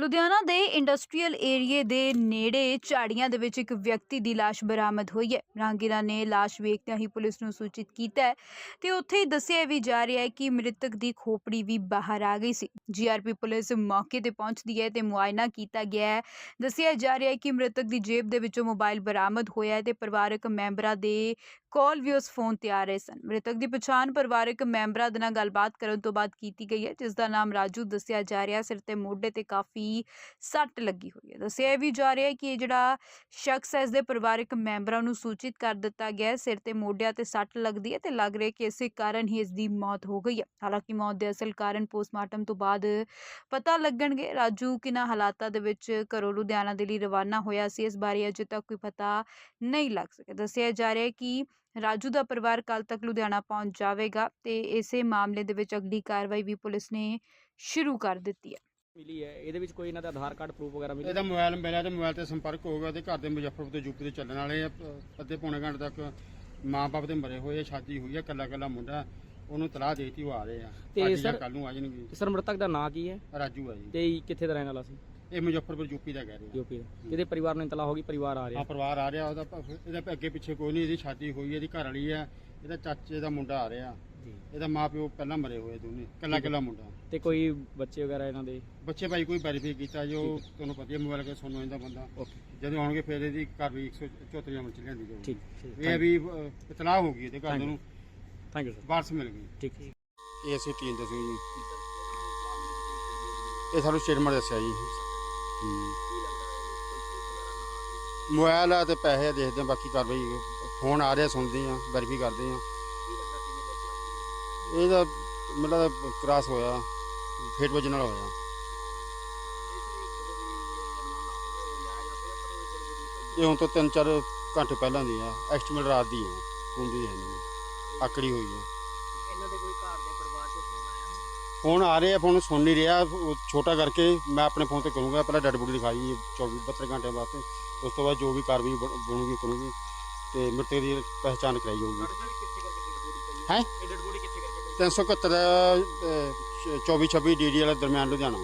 ਲੁਧਿਆਣਾ ਦੇ ਇੰਡਸਟਰੀਅਲ ਏਰੀਏ ਦੇ ਨੇੜੇ ਝਾੜੀਆਂ ਦੇ ਵਿੱਚ ਇੱਕ ਵਿਅਕਤੀ ਦੀ ਲਾਸ਼ ਬਰਾਮਦ ਹੋਈ ਹੈ। ਰਾਂਗੀਰਾ ਨੇ ਲਾਸ਼ ਵੇਖਦਿਆਂ ਹੀ ਪੁਲਿਸ ਨੂੰ ਸੂਚਿਤ ਕੀਤਾ ਹੈ ਤੇ ਉੱਥੇ ਹੀ ਦੱਸਿਆ ਵੀ ਜਾ ਰਿਹਾ ਹੈ ਕਿ ਮ੍ਰਿਤਕ ਦੀ ਖੋਪੜੀ ਵੀ ਬਾਹਰ ਆ ਗਈ ਸੀ। ਜੀਆਰਪੀ ਪੁਲਿਸ ਮੌਕੇ ਤੇ ਪਹੁੰਚਦੀ ਹੈ ਤੇ ਮੁਆਇਨਾ ਕੀਤਾ ਗਿਆ ਹੈ। ਦੱਸਿਆ ਜਾ ਰਿਹਾ ਹੈ ਕਿ ਮ੍ਰਿਤਕ ਦੀ ਜੇਬ ਦੇ ਵਿੱਚੋਂ ਮੋਬਾਈਲ ਬਰਾਮਦ ਹੋਇਆ ਹੈ ਤੇ ਪਰਿਵਾਰਕ ਮੈਂਬਰਾਂ ਦੇ ਕਾਲ ਵੀ ਉਸ ਫੋਨ ਤੇ ਆ ਰਹੇ ਸਨ। ਮ੍ਰਿਤਕ ਦੀ ਪਛਾਣ ਪਰਿਵਾਰਕ ਮੈਂਬਰਾਂ ਦੇ ਨਾਲ ਗੱਲਬਾਤ ਕਰਨ ਤੋਂ ਬਾਅਦ ਕੀਤੀ ਗਈ ਹੈ, ਜਿਸ ਦਾ ਨਾਮ ਰਾਜੂ ਦੱਸਿਆ ਜਾ ਰਿਹਾ ਸਿਰ ਤੇ ਮੋਢੇ ਤੇ ਕਾਫੀ ਸੱਟ ਲੱਗੀ ਹੋਈ ਹੈ। ਦੱਸਿਆ ਵੀ ਜਾ ਰਿਹਾ ਹੈ ਕਿ ਇਹ ਜਿਹੜਾ ਸ਼ਖਸ ਹੈ, ਇਸ ਦੇ ਪਰਿਵਾਰਕ ਮੈਂਬਰਾਂ ਨੂੰ ਸੂਚਿਤ ਕਰ ਦਿੱਤਾ ਗਿਆ ਹੈ। ਸਿਰ ਤੇ ਮੋਢਿਆਂ ਤੇ ਸੱਟ ਲੱਗਦੀ ਹੈ ਤੇ ਲੱਗ ਰਿਹਾ ਕਿ ਇਸੇ ਕਾਰਨ ਹੀ ਇਸ ਦੀ ਮੌਤ ਹੋ ਗਈ ਹੈ। ਹਾਲਾਂਕਿ ਮੌਤ ਦੇ ਅਸਲ ਕਾਰਨ ਪੋਸਟਮਾਰਟਮ ਤੋਂ ਬਾਅਦ ਪਤਾ ਲੱਗਣਗੇ। ਰਾਜੂ ਕਿਨਾਂ ਹਾਲਾਤਾਂ ਦੇ ਵਿੱਚ ਘਰੋਂ ਲੁਧਿਆਣਾ ਦੇ ਲਈ ਰਵਾਨਾ ਹੋਇਆ ਸੀ, ਇਸ ਬਾਰੇ ਅਜੇ ਤੱਕ ਕੋਈ ਪਤਾ ਨਹੀਂ ਲੱਗ ਸਕਿਆ। ਦੱਸਿਆ ਜਾ ਰਿਹਾ ਹੈ ਕਿ ਰਾਜੂ ਦਾ ਪਰਿਵਾਰ ਕੱਲ ਤੱਕ ਲੁਧਿਆਣਾ ਪਹੁੰਚ ਜਾਵੇਗਾ ਤੇ ਇਸੇ ਮਾਮਲੇ ਦੇ ਵਿੱਚ ਅਗਲੀ ਕਾਰਵਾਈ ਵੀ ਪੁਲਿਸ ਨੇ ਸ਼ੁਰੂ ਕਰ ਦਿੱਤੀ ਹੈ। ਮਿਲੀ ਹੈ? ਇਹਦੇ ਵਿੱਚ ਕੋਈ ਇਹਨਾਂ ਦਾ ਆਧਾਰ ਕਾਰਡ ਪ੍ਰੂਫ ਵਗੈਰਾ ਮਿਲਿਆ? ਇਹਦਾ ਮੋਬਾਈਲ ਮਿਲਿਆ ਤੇ ਮੋਬਾਈਲ ਤੇ ਸੰਪਰਕ ਹੋ ਗਿਆ ਤੇ ਘਰ ਦੇ ਮੁਜ਼ੱਫਰਪੁਰ ਤੋਂ ਯੂਪੀ ਤੋਂ ਚੱਲਣ ਵਾਲੇ ਆ। ਅੱਧੇ ਪੌਣੇ ਘੰਟੇ ਤੱਕ ਮਾਂ-ਬਾਪ ਦੇ ਮਰੇ ਹੋਏ ਆ ਸ਼ਾਦੀ ਹੋਈ ਆ ਕੱਲਾ ਕੱਲਾ ਮੁੰਡਾ ਉਹਨੂੰ ਤਲਾਹ ਦੇਤੀ ਉਹ ਆ ਰਹੇ ਆ। ਤੇ ਸਰ- ਕੱਲ ਨੂੰ ਆ ਜਾਣਗੇ। ਸਰ ਮ੍ਰਿਤਕ ਦਾ ਨਾਂ ਕੀ ਹੈ? ਰਾਜੂ ਆ ਜੀ। ਤੇ ਕਿੱਥੇ ਦਾ ਰਹਿਣ ਵਾਲਾ ਸੀ? ਇਹ ਮੁਜ਼ੱਫਰਪੁਰ ਯੂਪੀ ਦਾ ਕਹਿ ਰਹੇ ਯੂਪੀ ਦਾ। ਇਹਦੇ ਪਰਿਵਾਰ ਨੂੰ ਇਤਲਾ ਹੋ ਗਈ ਪਰਿਵਾਰ ਆ ਆ ਰਿਹਾ ਪਰਿਵਾਰ ਆ ਰਿਹਾ ਉਹਦਾ ਪ- ਇਹਦਾ ਅੱਗੇ ਪਿੱਛੇ ਕੋਈ ਨਹੀਂ ਇਹਦੀ ਸ਼ਾਦੀ ਹੋਈ ਇਹਦੀ ਘਰ ਵਾਲੀ ਆ ਇਹਦਾ ਚਾਚੇ ਦਾ ਮੁੰਡਾ ਆ ਰਿਹਾ। ਜੀ। ਇਹਦਾ ਮਾਪਿਓ ਪਹਿਲਾਂ ਮਰੇ ਹੋਏ ਦੋਨੇ ਕੱਲਾ ਕੱਲਾ ਮੁੰਡਾ। ਤੇ ਕੋਈ ਬੱਚੇ ਵਗੈਰਾ ਇਹਨਾਂ ਦੇ? ਬੱਚੇ ਭਾਈ ਕੋਈ ਵੈਰੀਫਾਈ ਕੀਤਾ ਜੋ ਤੁਹਾਨੂੰ ਪਤਾ ਹੀ ਹੈ ਮੋਬਾਈਲ ਕੇ ਸੁਣਨ ਦਾ ਬੰਦਾ। ਓਕੇ। ਜਦੋਂ ਆਉਣਗੇ ਫਿਰ ਇਹਦੀ ਘਰ ਵੀ 174 ਅਮਲ ਚ ਲਿਆਂਦੀ ਜਾਊਗੀ ਠੀਕ ਇਹ ਵੀ ਅ, ਇਤਲਾਹ ਹੋ ਗਈ ਇਹਦੇ ਘਰ. ਨੂੰ। ਥੈਂਕ ਯੂ ਸਰ ਵਾਰਸ ਮਿਲ ਗਈ। ਠੀਕ ਇਹ ਅਸੀਂ ਟੀਮ ਦੱਸੋ ਜੀ। ਇਹ ਸਾਨੂੰ ਸਟੇਟਮੈਂਟ ਦੱਸਿਆ ਜੀ। ਮੋਬਾਈਲ ਆ ਤੇ ਪੈਸੇ ਦੇਖਦੇ ਆ, ਬਾਕੀ ਕਾਰਵਾਈ ਫੋਨ ਆ ਰਿਹਾ, ਸੁਣਦੇ ਆ, ਵੈਰੀਫਾਈ ਕਰਦੇ ਆ। ਇਹਦਾ ਮਤਲਬ ਕ੍ਰਾਸ ਹੋਇਆ ਫੇਟ ਵਜਨ ਨਾਲ ਹੋਇਆ। ਇਹ ਹੁਣ ਤੋਂ ਤਿੰਨ ਚਾਰ ਘੰਟੇ ਪਹਿਲਾਂ ਦੀ ਆ, ਐਸਟੀਮੇਟ ਰਾਤ ਦੀ ਆ ਹੁੰਦੀ ਹੈ ਨਹੀਂ ਆਕੜੀ ਹੋਈ ਆ। ਇਹਨਾਂ ਦੇ ਕੋਈ ਘਰ ਦੇ ਪਰਿਵਾਰ ਤੋਂ ਫੋਨ ਆਇਆ ਫੋਨ ਆ ਰਹੇ ਆ ਫੋਨ ਸੁਣ ਨਹੀਂ ਰਿਹਾ। ਉਹ ਛੋਟਾ ਕਰਕੇ ਮੈਂ ਆਪਣੇ ਫੋਨ ਤੇ ਕਰੂੰਗਾ। ਪਹਿਲਾਂ ਡੈਡ ਬੋਡੀ ਦਿਖਾਈ 24 72 ਘੰਟੇ ਵਾਸਤੇ ਉਸ ਤੋਂ ਬਾਅਦ ਜੋ ਵੀ ਕਾਰਵਾਈ ਬਣ- ਬਣੂਗੀ ਕਰੂੰਗੀ। ਤੇ ਮ੍ਰਿਤਕ ਦੀ ਪਹਿਚਾਣ ਕਰਾਈ ਜਾਊਗੀ। ਹੈ? ਡੈਡ ਬੋਡੀ ਕਿੱਥੇ ਕਰਕੇ 371 24 26 ਡੀਡੀ ਵਾਲੇ ਦਰਮਿਆਨ ਲੁਧਿਆਣਾ।